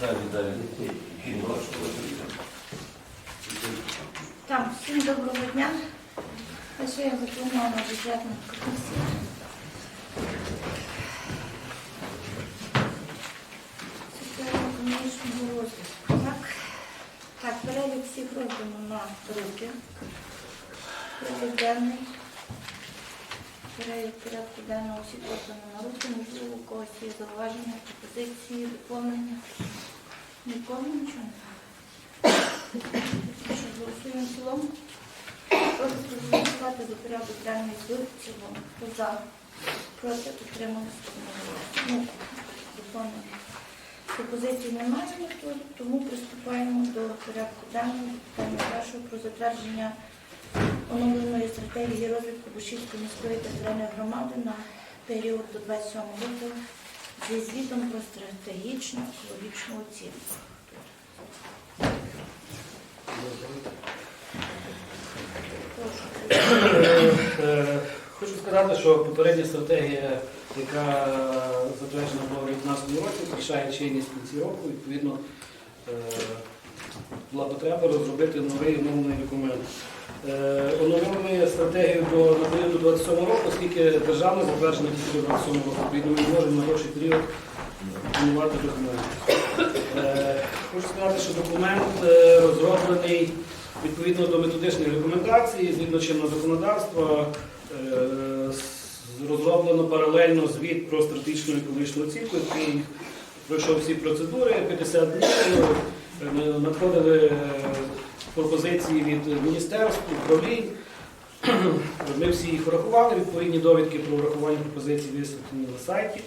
Далі, далі. Так, всім доброго дня. А що я запланувала бюджетна комісія. Соціально-економічного розвитку. Так, так, перелік всіх роздано на руки. Перелік. Перелік порядку денного всіх роздано на руки. Можливо, у когось є зауваження, пропозиції, доповнення. Нікому нічого немає. Голосуємо в цілому? Прошу проголосувати за порядок денний в цілому. Хто за? Проти одноголосно. Ну, доповнення. Пропозицій немає тому приступаємо до порядку денного. Питання першого про затвердження оновленої стратегії розвитку Бушівської міської територіальної громади на період до 27 року зі звітом про стратегічну екологічну оцінку. Е, Хочу сказати, що попередня стратегія, яка затверджена була в 2019 році, втрачає чинність кінці року. Відповідно, е, була потреба розробити новий оновлений документ. Е, Оновлений стратегію до на період до 27 року, оскільки державна затверджена тільки до 27 року, відповідно ми можемо на довший період планувати документ. Е, Хочу сказати, що документ е, розроблений відповідно до методичної рекомендації, згідно чинного законодавства, розроблено паралельно звіт про стратегічну екологічну оцінку, який пройшов всі процедури, 50 днів. Надходили пропозиції від міністерств, управлінь. Ми всі їх врахували, відповідні довідки про врахування пропозицій висвітлені на сайті.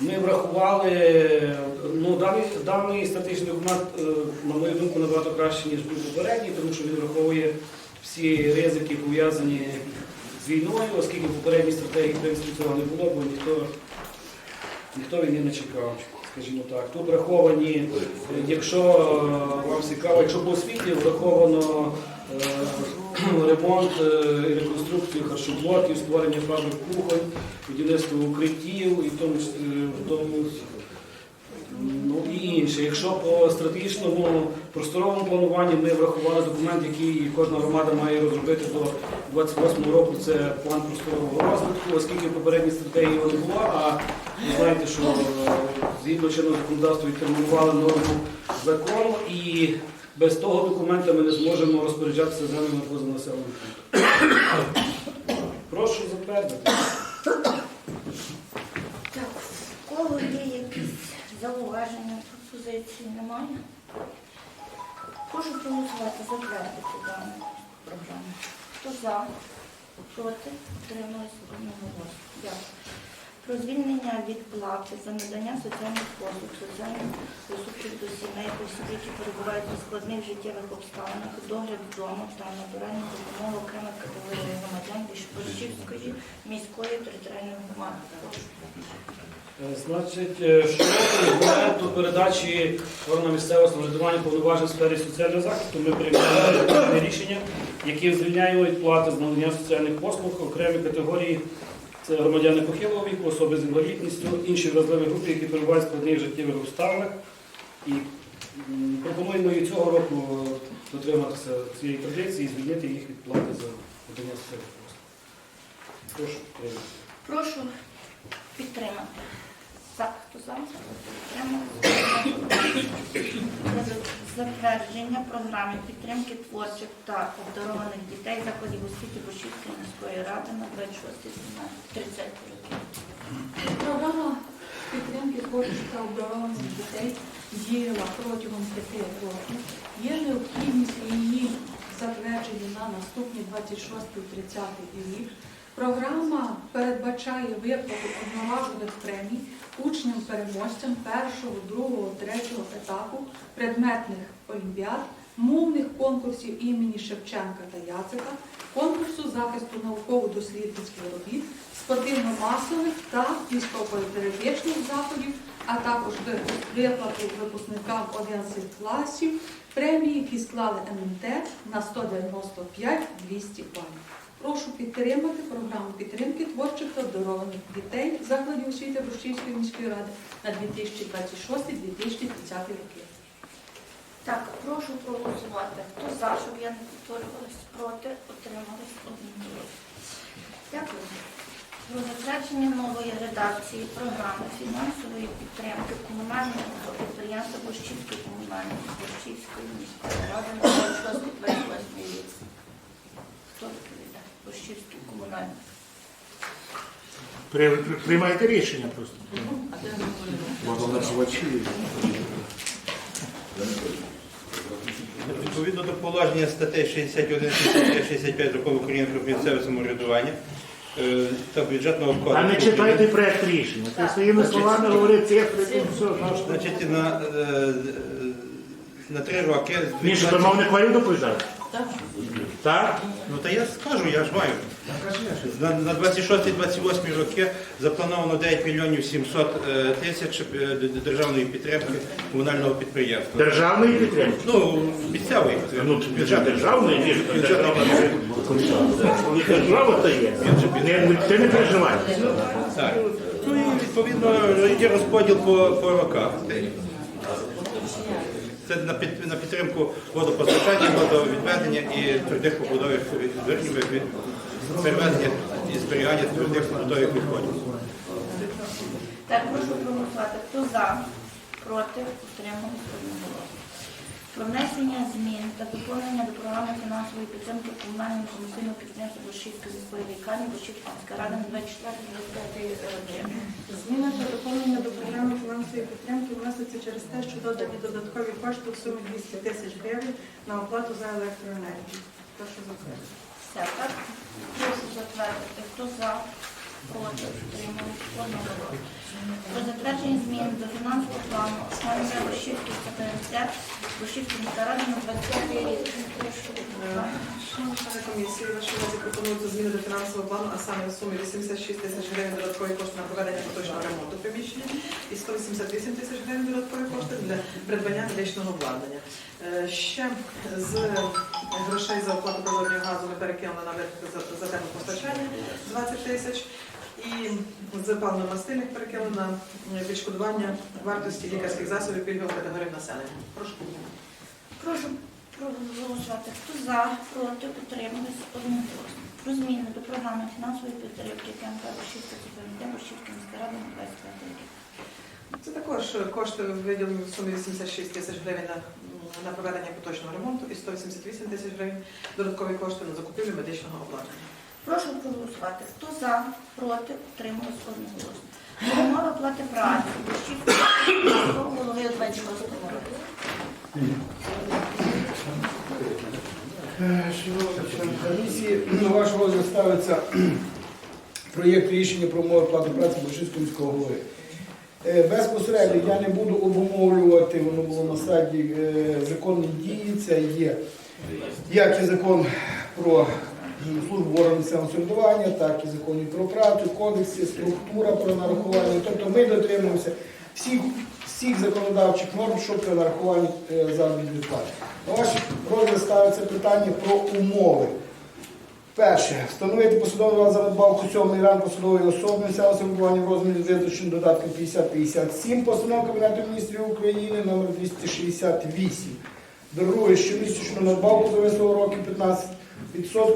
Ми врахували ну, даний, даний статичний документ, е, на мою думку, набагато краще, ніж був попередній, тому що він враховує всі ризики, пов'язані з війною, оскільки попередній стратегії в принципі, цього не було, бо ніхто, ніхто війни не чекав, скажімо так. Тут враховані, е, якщо е, вам цікаво, якщо по освіті враховано е, ремонт і реконструкцію харчоблоків, створення фабрик кухонь, будівництво укриттів і тому, тому ну, і інше. Якщо по стратегічному просторовому плануванні ми врахували документ, який кожна громада має розробити до 28 року, це план просторового розвитку, оскільки в попередній стратегії не було, а ви знаєте, що е, згідно чинного законодавства відтермінували норму закону і без того документа ми не зможемо розпоряджатися землями поза пунктом. Прошу затвердити. Так, в кого є якісь зауваження, пропозиції? Немає? Прошу проголосувати, затвердити дану програму. Хто за? Проти? Утрималися одноголосно. Дякую. Про звільнення від плати за надання соціальних послуг, соціальних послуг до сімей, осіб, які перебувають у складних життєвих обставинах, догляд вдома та натуральну допомогу окремих категорій громадян Борщівської міської територіальної громади. Е, Значить, е, щороку з моменту передачі органу місцевого самоврядування повноважень в сфері соціального захисту ми приймаємо рішення, які звільняємо від плати з надання соціальних послуг окремі категорії. Це громадяни похилого віку, особи з інвалідністю, інші вразливі групи, які перебувають в складних життєвих обставинах. І пропонуємо і цього року дотриматися цієї традиції і звільнити їх від плати за надання соціальних послуг. Прошу підтримати. Прошу підтримати. За, хто за? Затвердження програми підтримки творчих та обдарованих дітей закладів освіти Бушівської міської ради на 26-30 років. Програма підтримки творчих та обдарованих дітей діяла протягом п'яти років. Є необхідність її затвердження на наступні 26-30 рік. Програма передбачає виплату одноразових премій учням-переможцям першого, другого, третього етапу предметних олімпіад, мовних конкурсів імені Шевченка та Яцика, конкурсу захисту науково-дослідницьких робіт, спортивно-масових та військово-політичних заходів, а також виплати випускникам 11 класів, премії, які склали НМТ на 195-200 балів. Прошу підтримати програму підтримки творчих та обдарованих дітей закладів освіти Брущівської міської ради на 2026-2030 роки. Так, прошу проголосувати. Хто за, щоб я не повторювалась проти, отримались одноголосно. Дякую. Про затвердження нової редакції програми фінансової підтримки комунального підприємства Борщівської комунальної Борщівської міської ради на 26-28 рік. Борщівський комунальний. При- при- Приймайте рішення просто. Відповідно до положення статей 61 65 Закону України про місцеве самоврядування е, та бюджетного кодексу. А не читайте проект рішення. Ти своїми словами говори цифри, і все. знаєш. Значить, на, е, на три роки. з Ні, що 20 мовник хвалю доповідати? Так? Ну та я скажу, я ж маю. На, на 26-28 роки заплановано 9 мільйонів 700 е, тисяч е, державної підтримки комунального підприємства. Державної підтримки. Ну, місцевої Ну, бюджет державний, ні, державна держава то є. Не, не- ти не переживай. Так. Ну і відповідно є розподіл по, по роках. Це на, під, на підтримку водопостачання, водовідведення і твердих побудових перевезення і зберігання твердих побудових відходів. Так, прошу проголосувати. Хто за, проти, утримались одноголосно. Про внесення змін та доповнення до програми фінансової підтримки комунального комісійного підприємства Борщівської міської лікарні Борщівська міська рада на 24-25 роки. Зміна та доповнення до програми фінансової підтримки вноситься через те, що додані додаткові кошти в сумі 200 тисяч гривень на оплату за електроенергію. Прошу затвердити. Все, так? Прошу затвердити. Хто за, проти, утримались. Про затвердження змін до фінансового плану основної Борщівської ЦПМЦ Борщівської міська рада на 25 рік. Члени комісії, вашій увазі пропонуються зміни до фінансового плану, а саме в сумі 86 тисяч гривень додаткові кошти на проведення поточного ремонту приміщення і 188 тисяч гривень додаткові кошти для придбання медичного обладнання. Е, Ще з грошей за оплату природнього газу ми перекинули на за теплопостачання 20 тисяч. І з паливно-мастильних перекинули на відшкодування вартості лікарських засобів пільгових категорій населення. Прошу. Прошу проголосувати. Хто за, проти, утримались одноголосно. Про зміни до програми фінансової підтримки КМК Борщівська ЦПМД Борщівська міська рада на 25 рік. Це також кошти виділені в сумі 86 тисяч гривень на, на проведення поточного ремонту і 188 тисяч гривень додаткові кошти на закупівлю медичного обладнання. Прошу проголосувати. Хто за, проти, утримались одноголосно. Про умови оплати праці Борщівського голови у 26 році. Шановні комісії, на ваш розгляд ставиться проєкт рішення про умови плати праці Борщівського міського голови. Е, Безпосередньо я не буду обумовлювати, воно було на стадії е, законної дії. Це є як і закон про службу органів місцевого самоврядування, так і закон і про працю, кодекси, структура про нарахування. Тобто ми дотримуємося всіх, всіх законодавчих норм, що при нарахуванні е, заробітної плати. На ваш розгляд ставиться питання про умови. Перше, встановити посадовий за надбавку сьомий ран посадової особи місцевого самоврядування в розмірі визначеним додатком 50-57 постанов Кабінету міністрів України номер 268. Друге, щомісячну надбавку за вислову років 15%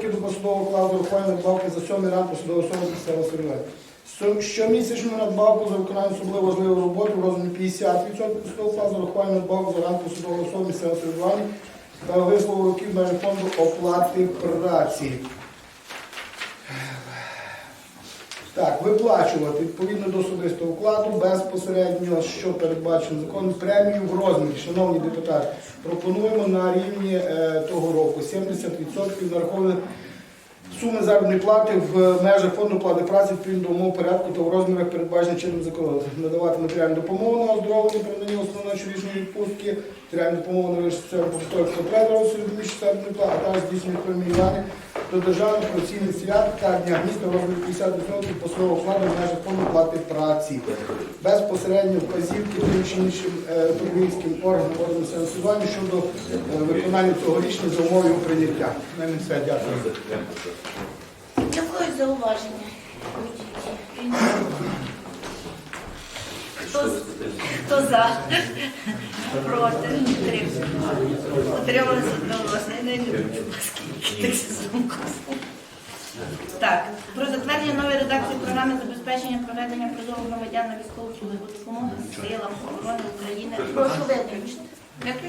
до посадового окладу рахування надбавки за сьомий ранку посадової особи місцевого самоврядування. Щомісячну надбавку за виконання особливо важливої роботи в розмірі 50% посадового окладу рахування надбавки за ран посадової особи місцевого самоврядування та вислову років в фонду оплати праці. Так, виплачувати відповідно до особистого вкладу безпосередньо, що передбачено законом, премію в розмірі, шановні депутати, пропонуємо на рівні е, того року 70% нарахованих суми заробітної плати в межах фонду плати праці відповідно до умов порядку та в розмірах передбачених чинним законом. Надавати матеріальну допомогу на оздоровлення, передання основної щорічної відпустки, матеріальну допомогу на вирішення побутових потреб розсуду заробітної плати, а також здійснює преміювання до державних професійних свят та дня міста в 50% посового вкладу в межах фонду плати праці. Безпосередньо вказівки тим чи іншим українським управлінським органам органу самоврядування щодо е, виконання цього рішення за умови його прийняття. На мене все, дякую. зауваження? Хто, хто за? Проти? Утрималися одноголосно. Я не. Так, про затвердження нової редакції програми забезпечення проведення призову громадян на військову службу допомоги силам оборони України. Прошу. Виключити?